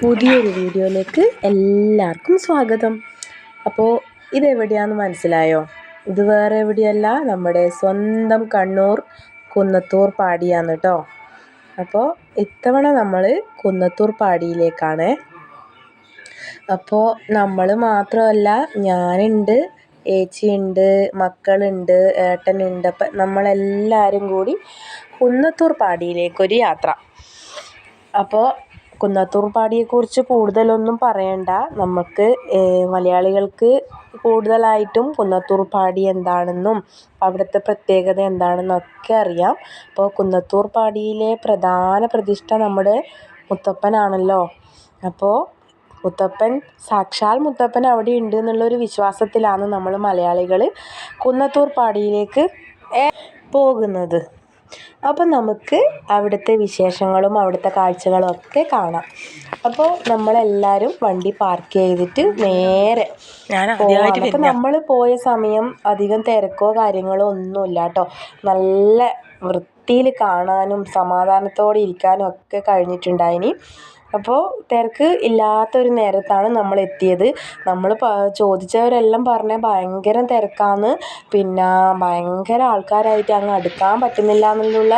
പുതിയൊരു വീഡിയോയിലേക്ക് എല്ലാവർക്കും സ്വാഗതം. അപ്പോൾ ഇതെവിടെയാണെന്ന് മനസ്സിലായോ? ഇത് വേറെ എവിടെയല്ല നമ്മുടെ സ്വന്തം കണ്ണൂർ കുന്നത്തൂർ പാടിയാണ് കേട്ടോ അപ്പോൾ ഇത്തവണ നമ്മൾ കുന്നത്തൂർ പാടിയിലേക്കാണ്. അപ്പോൾ നമ്മൾ മാത്രമല്ല ഞാനുണ്ട് ഏച്ചിയുണ്ട് മക്കളുണ്ട് ഏട്ടനുണ്ട്. അപ്പം നമ്മളെല്ലാവരും കൂടി കുന്നത്തൂർ പാടിയിലേക്കൊരു യാത്ര. അപ്പോൾ കുന്നത്തൂർ പാടിയെക്കുറിച്ച് കൂടുതലൊന്നും പറയണ്ട. നമുക്ക് മലയാളികൾക്ക് കൂടുതലായിട്ടും കുന്നത്തൂർ പാടി എന്താണെന്നും അവിടുത്തെ പ്രത്യേകത എന്താണെന്നൊക്കെ അറിയാം. അപ്പോൾ കുന്നത്തൂർ പാടിയിലെ പ്രധാന പ്രതിഷ്ഠ നമ്മുടെ മുത്തപ്പനാണല്ലോ. അപ്പോൾ മുത്തപ്പൻ സാക്ഷാൽ മുത്തപ്പൻ അവിടെ ഉണ്ട് എന്നുള്ളൊരു വിശ്വാസത്തിലാണ് നമ്മൾ മലയാളികൾ കുന്നത്തൂർ പാടിയിലേക്ക് പോകുന്നത്. അപ്പം നമുക്ക് അവിടുത്തെ വിശേഷങ്ങളും അവിടുത്തെ കാഴ്ചകളും ഒക്കെ കാണാം. അപ്പോൾ നമ്മളെല്ലാവരും വണ്ടി പാർക്ക് ചെയ്തിട്ട് നേരെ അപ്പം നമ്മൾ പോയ സമയം അധികം തിരക്കോ കാര്യങ്ങളോ ഒന്നുമില്ല കേട്ടോ. നല്ല വൃത്തിയിൽ കാണാനും സമാധാനത്തോടെ ഇരിക്കാനും ഒക്കെ കഴിഞ്ഞിട്ടുണ്ടായിനി. അപ്പോൾ തിരക്ക് ഇല്ലാത്തൊരു നേരത്താണ് നമ്മൾ എത്തിയത്. നമ്മൾ ചോദിച്ചവരെല്ലാം പറഞ്ഞ ഭയങ്കര തിരക്കാണ്. പിന്നെ ഭയങ്കര ആൾക്കാരായിട്ട് അങ്ങ് അടുക്കാൻ പറ്റുന്നില്ല എന്നുള്ള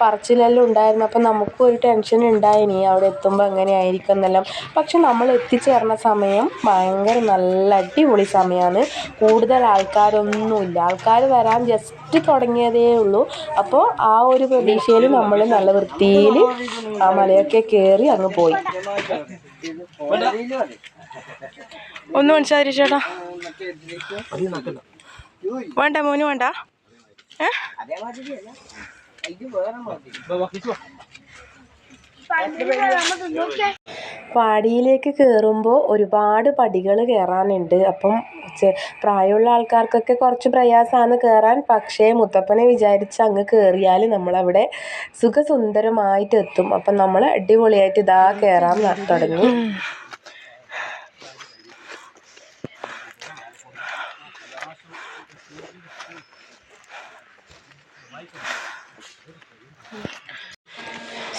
പറച്ചിലെല്ലാം ഉണ്ടായിരുന്നു. അപ്പോൾ നമുക്കും ഒരു ടെൻഷൻ ഉണ്ടായിനി അവിടെ എത്തുമ്പോൾ എങ്ങനെയായിരിക്കും എന്നെല്ലാം. പക്ഷെ നമ്മൾ എത്തിച്ചേർന്ന സമയം ഭയങ്കര നല്ല അടിപൊളി സമയമാണ് കൂടുതൽ ആൾക്കാരൊന്നുമില്ല ആൾക്കാർ വരാൻ ജസ്റ്റ് തുടങ്ങിയതേ ഉള്ളൂ. അപ്പോൾ ആ ഒരു പ്രതീക്ഷയിൽ നമ്മൾ നല്ല വൃത്തിയിൽ ആ മലയൊക്കെ കയറി അങ്ങ് പോയി. ഒന്ന് മനസ്സിലായി ചേട്ടാ. വേണ്ട മോന് വേണ്ട. ഏ? പാടിയിലേക്ക് കയറുമ്പോൾ ഒരുപാട് പടികൾ കയറാനുണ്ട് അപ്പം പ്രായമുള്ള ആൾക്കാർക്കൊക്കെ കുറച്ച് പ്രയാസമാണ് കയറാൻ പക്ഷേ മുത്തപ്പനെ വിചാരിച്ച് അങ്ങ് കയറിയാൽ നമ്മളവിടെ സുഖസുന്ദരമായിട്ട് എത്തും അപ്പം നമ്മൾ അടിപൊളിയായിട്ട് ഇതാ കയറാൻ തുടങ്ങി.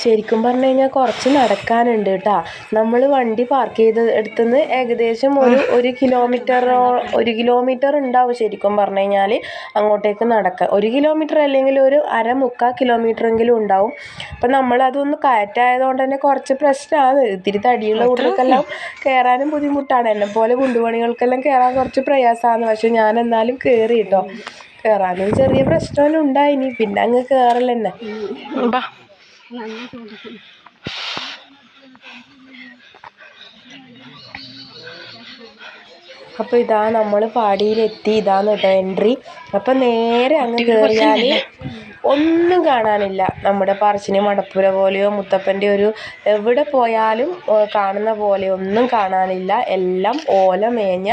ശരിക്കും പറഞ്ഞു കഴിഞ്ഞാൽ കുറച്ച് നടക്കാനുണ്ട് കേട്ടോ നമ്മൾ വണ്ടി പാർക്ക് ചെയ്ത് എടുത്തുനിന്ന് ഏകദേശം ഒരു ഒരു കിലോമീറ്ററോ ഒരു കിലോമീറ്റർ ഉണ്ടാവും ശരിക്കും പറഞ്ഞു കഴിഞ്ഞാൽ അങ്ങോട്ടേക്ക് നടക്കുക ഒരു കിലോമീറ്റർ അല്ലെങ്കിൽ ഒരു അര മുക്കാൽ കിലോമീറ്റർ എങ്കിലും ഉണ്ടാവും. അപ്പം നമ്മളതൊന്ന് കയറ്റായതുകൊണ്ട് തന്നെ കുറച്ച് പ്രശ്നമാണ്. ഇത്തിരി തടിയുള്ള കുട്ടികൾക്കെല്ലാം കയറാനും ബുദ്ധിമുട്ടാണ്. എന്നെ പോലെ കുണ്ടുപണികൾക്കെല്ലാം കയറാൻ കുറച്ച് പ്രയാസമാണ്. പക്ഷെ ഞാൻ എന്നാലും കയറി കേട്ടോ കയറാനും ചെറിയ പ്രശ്നമെല്ലാം ഉണ്ടായിനി. പിന്നെ അങ്ങ് കയറൽ തന്നെ ബാ അപ്പോൾ ഇതാ നമ്മൾ പാടിയിലെത്തി. ഇതാണ് കേട്ടോ എൻട്രി അപ്പം നേരെ അങ്ങ് കയറിയാൽ ഒന്നും കാണാനില്ല. നമ്മുടെ പറശ്ശിനി മടപ്പുര പോലെയോ മുത്തപ്പന്റെ ഒരു എവിടെ പോയാലും കാണുന്ന പോലെ ഒന്നും കാണാനില്ല. എല്ലാം ഓല മേഞ്ഞ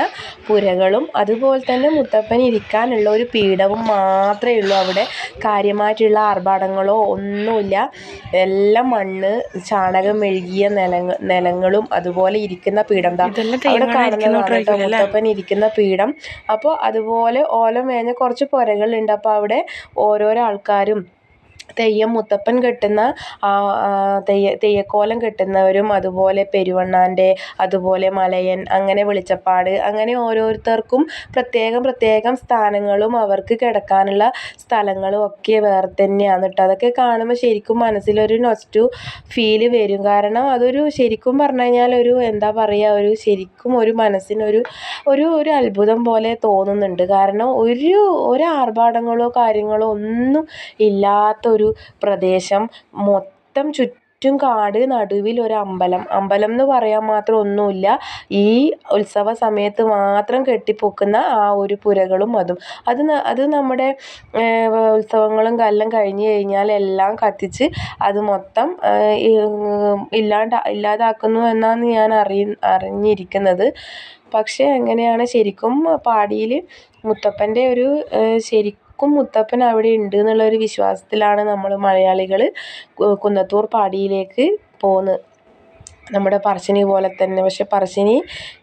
പുരകളും. അതുപോലെ തന്നെ മുത്തപ്പൻ ഇരിക്കാനുള്ള ഒരു പീഠവും മാത്രമേ ഉള്ളൂ. അവിടെ കാര്യമായിട്ടുള്ള ആർഭാടങ്ങളോ ഒന്നുമില്ല. എല്ലാം മണ്ണ് ചാണകം മെഴുകിയ നിലങ്ങ നിലങ്ങളും അതുപോലെ ഇരിക്കുന്ന പീഠം അവിടെ കാണുന്നതാണ് കേട്ടോ മുത്തപ്പൻ ഇരിക്കുന്ന പീഠം. അപ്പോൾ അതുപോലെ ഓല മേഞ്ഞ കുറച്ച് പുരകളുണ്ട്. അപ്പോൾ അവിടെ ഓരോരോ చేశారు തെയ്യം മുത്തപ്പൻ കെട്ടുന്ന തെയ്യ തെയ്യക്കോലം കെട്ടുന്നവരും അതുപോലെ പെരുവണ്ണാന്റെ അതുപോലെ മലയൻ അങ്ങനെ വെളിച്ചപ്പാട് അങ്ങനെ ഓരോരുത്തർക്കും പ്രത്യേകം പ്രത്യേകം സ്ഥാനങ്ങളും അവർക്ക് കിടക്കാനുള്ള സ്ഥലങ്ങളും ഒക്കെ വേറെ തന്നെയാണ് കേട്ടോ. അതൊക്കെ കാണുമ്പോൾ ശരിക്കും മനസ്സിലൊരു നൊസ്റ്റു ഫീൽ വരും. കാരണം അതൊരു ശരിക്കും പറഞ്ഞു കഴിഞ്ഞാൽ ഒരു എന്താ പറയുക ഒരു ശരിക്കും ഒരു മനസ്സിനൊരു ഒരു ഒരു അത്ഭുതം പോലെ തോന്നുന്നുണ്ട്. കാരണം ഒരു ഒരു ആർഭാടങ്ങളോ കാര്യങ്ങളോ ഒന്നും ഇല്ലാത്തൊരു പ്രദേശം. മൊത്തം ചുറ്റും കാട് നടുവിൽ ഒരു അമ്പലം. അമ്പലം എന്ന് പറയാൻ മാത്രം ഒന്നുമില്ല. ഈ ഉത്സവ സമയത്ത് മാത്രം കെട്ടിപ്പൊക്കുന്ന ആ ഒരു പുരകളും അതും. അത് അത് നമ്മുടെ ഉത്സവങ്ങളും എല്ലാം കഴിഞ്ഞ് കഴിഞ്ഞാൽ എല്ലാം കത്തിച്ച് അത് മൊത്തം ഇല്ലാണ്ട് ഇല്ലാതാക്കുന്നു എന്നാണ് ഞാൻ അറിയ അറിഞ്ഞിരിക്കുന്നത്. പക്ഷേ എങ്ങനെയാണ് ശരിക്കും പാടിയിൽ മുത്തപ്പന്റെ ഒരു ഏർ, ശരിക്കും മുത്തപ്പൻ അവിടെ ഉണ്ട് എന്നുള്ള ഒരു വിശ്വാസത്തിലാണ് നമ്മൾ മലയാളികൾ കുന്നത്തൂർ പാടിയിലേക്ക് പോകുന്നത് നമ്മുടെ പറശ്ശിനി പോലെ തന്നെ. പക്ഷെ പറശ്ശിനി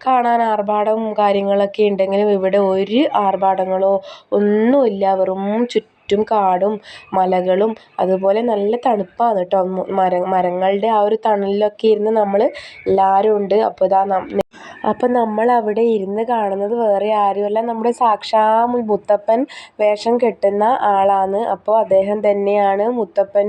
കാണാൻ ആർഭാടവും കാര്യങ്ങളൊക്കെ ഉണ്ടെങ്കിലും ഇവിടെ ഒരു ആർഭാടങ്ങളോ ഒന്നുമില്ല. വെറും ചുറ്റും കാടും മലകളും അതുപോലെ നല്ല തണുപ്പാണ് കേട്ടോ മര മരങ്ങളുടെ ആ ഒരു തണലിലൊക്കെ ഇരുന്ന് നമ്മൾ എല്ലാവരും ഉണ്ട്. അപ്പോൾ ഇതാ അപ്പം നമ്മൾ അവിടെ ഇരുന്ന് കാണുന്നത് വേറെ ആരുമല്ല. നമ്മുടെ സാക്ഷാ മുത്തപ്പൻ വേഷം കെട്ടുന്ന ആളാണ്. അപ്പോൾ അദ്ദേഹം തന്നെയാണ് മുത്തപ്പൻ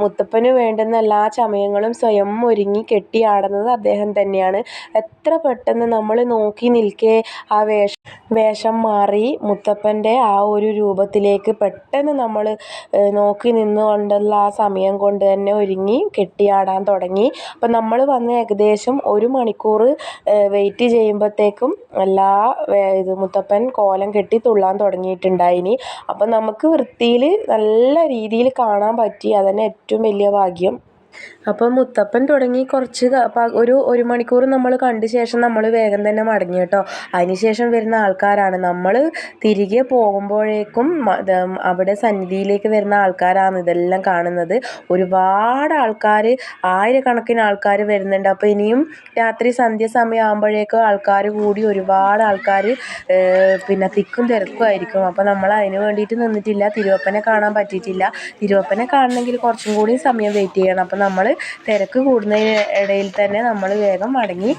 മുത്തപ്പന് വേണ്ടുന്ന എല്ലാ ചമയങ്ങളും സ്വയം ഒരുങ്ങി കെട്ടിയാടുന്നത് അദ്ദേഹം തന്നെയാണ്. എത്ര പെട്ടെന്ന് നമ്മൾ നോക്കി നിൽക്കെ ആ വേഷം വേഷം മാറി മുത്തപ്പന്റെ ആ ഒരു രൂപത്തിലേക്ക് പെട്ടെന്ന് നമ്മൾ നോക്കി നിന്നുകൊണ്ടുള്ള ആ സമയം കൊണ്ട് തന്നെ ഒരുങ്ങി കെട്ടിയാടാൻ തുടങ്ങി. അപ്പം നമ്മൾ വന്ന് ഏകദേശം ഒരു മണിക്കൂർ വെയിറ്റ് ചെയ്യുമ്പോഴത്തേക്കും എല്ലാ ഇത് മുത്തപ്പൻ കോലം കെട്ടി തുള്ളാൻ തുടങ്ങിയിട്ടുണ്ടായിനി. അപ്പം നമുക്ക് വൃത്തിയിൽ നല്ല രീതിയിൽ കാണാൻ പറ്റി. അതന്നെ ഏറ്റവും വലിയ ഭാഗ്യം. അപ്പം മുത്തപ്പൻ തുടങ്ങി കുറച്ച് ഒരു ഒരു മണിക്കൂർ നമ്മൾ കണ്ട ശേഷം നമ്മൾ വേഗം തന്നെ മടങ്ങി കേട്ടോ. അതിന് ശേഷം വരുന്ന ആൾക്കാരാണ്. നമ്മൾ തിരികെ പോകുമ്പോഴേക്കും അവിടെ സന്നിധിയിലേക്ക് വരുന്ന ആൾക്കാരാണ് ഇതെല്ലാം കാണുന്നത്. ഒരുപാട് ആൾക്കാർ ആയിരക്കണക്കിന് ആൾക്കാർ വരുന്നുണ്ട്. അപ്പോൾ ഇനിയും രാത്രി സന്ധ്യ സമയമാകുമ്പോഴേക്കും ആൾക്കാർ കൂടി ഒരുപാട് ആൾക്കാർ പിന്നെ തിക്കും തിരക്കും ആയിരിക്കും അപ്പോൾ നമ്മൾ അതിന് വേണ്ടിയിട്ട് നിന്നിട്ടില്ല. തിരുവപ്പനെ കാണാൻ പറ്റിയിട്ടില്ല. തിരുവപ്പനെ കാണണമെങ്കിൽ കുറച്ചും കൂടി സമയം വെയിറ്റ് ചെയ്യണം. അപ്പോൾ നമ്മൾ തിരക്ക് കൂടുന്നതിന് ഇടയിൽ തന്നെ നമ്മൾ വേഗം മടങ്ങി.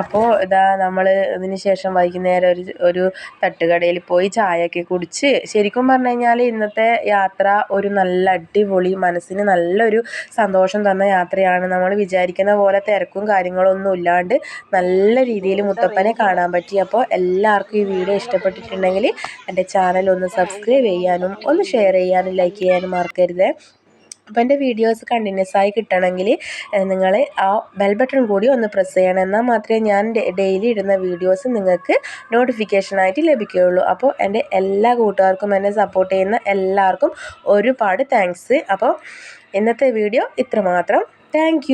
അപ്പോൾ ഇതാ നമ്മൾ ഇതിന് ശേഷം വൈകുന്നേരം ഒരു ഒരു തട്ടുകടയിൽ പോയി ചായയൊക്കെ കുടിച്ച് ശരിക്കും പറഞ്ഞു കഴിഞ്ഞാൽ ഇന്നത്തെ യാത്ര ഒരു നല്ല അടിപൊളി മനസ്സിന് നല്ലൊരു സന്തോഷം തന്ന യാത്രയാണ്. നമ്മൾ വിചാരിക്കുന്ന പോലെ തിരക്കും കാര്യങ്ങളൊന്നും ഇല്ലാണ്ട് നല്ല രീതിയിൽ മുത്തപ്പനെ കാണാൻ പറ്റി. അപ്പോൾ എല്ലാവർക്കും ഈ വീഡിയോ ഇഷ്ടപ്പെട്ടിട്ടുണ്ടെങ്കിൽ എന്റെ ചാനൽ ഒന്ന് സബ്സ്ക്രൈബ് ചെയ്യാനും ഒന്ന് ഷെയർ ചെയ്യാനും ലൈക്ക് ചെയ്യാനും മറക്കരുത്. അപ്പോൾ എന്റെ വീഡിയോസ് കണ്ടിന്യൂസ് ആയി കിട്ടണമെങ്കിൽ നിങ്ങൾ ആ ബെൽ ബട്ടൺ കൂടി ഒന്ന് പ്രസ് ചെയ്യണം. എന്നാൽ മാത്രമേ ഞാൻ ഡെയിലി ഇടുന്ന വീഡിയോസ് നിങ്ങൾക്ക് നോട്ടിഫിക്കേഷനായിട്ട് ലഭിക്കുകയുള്ളൂ. അപ്പോൾ എന്റെ എല്ലാ കൂട്ടുകാർക്കും എന്നെ സപ്പോർട്ട് ചെയ്യുന്ന എല്ലാവർക്കും ഒരുപാട് താങ്ക്സ് അപ്പോൾ ഇന്നത്തെ വീഡിയോ ഇത്രമാത്രം. താങ്ക്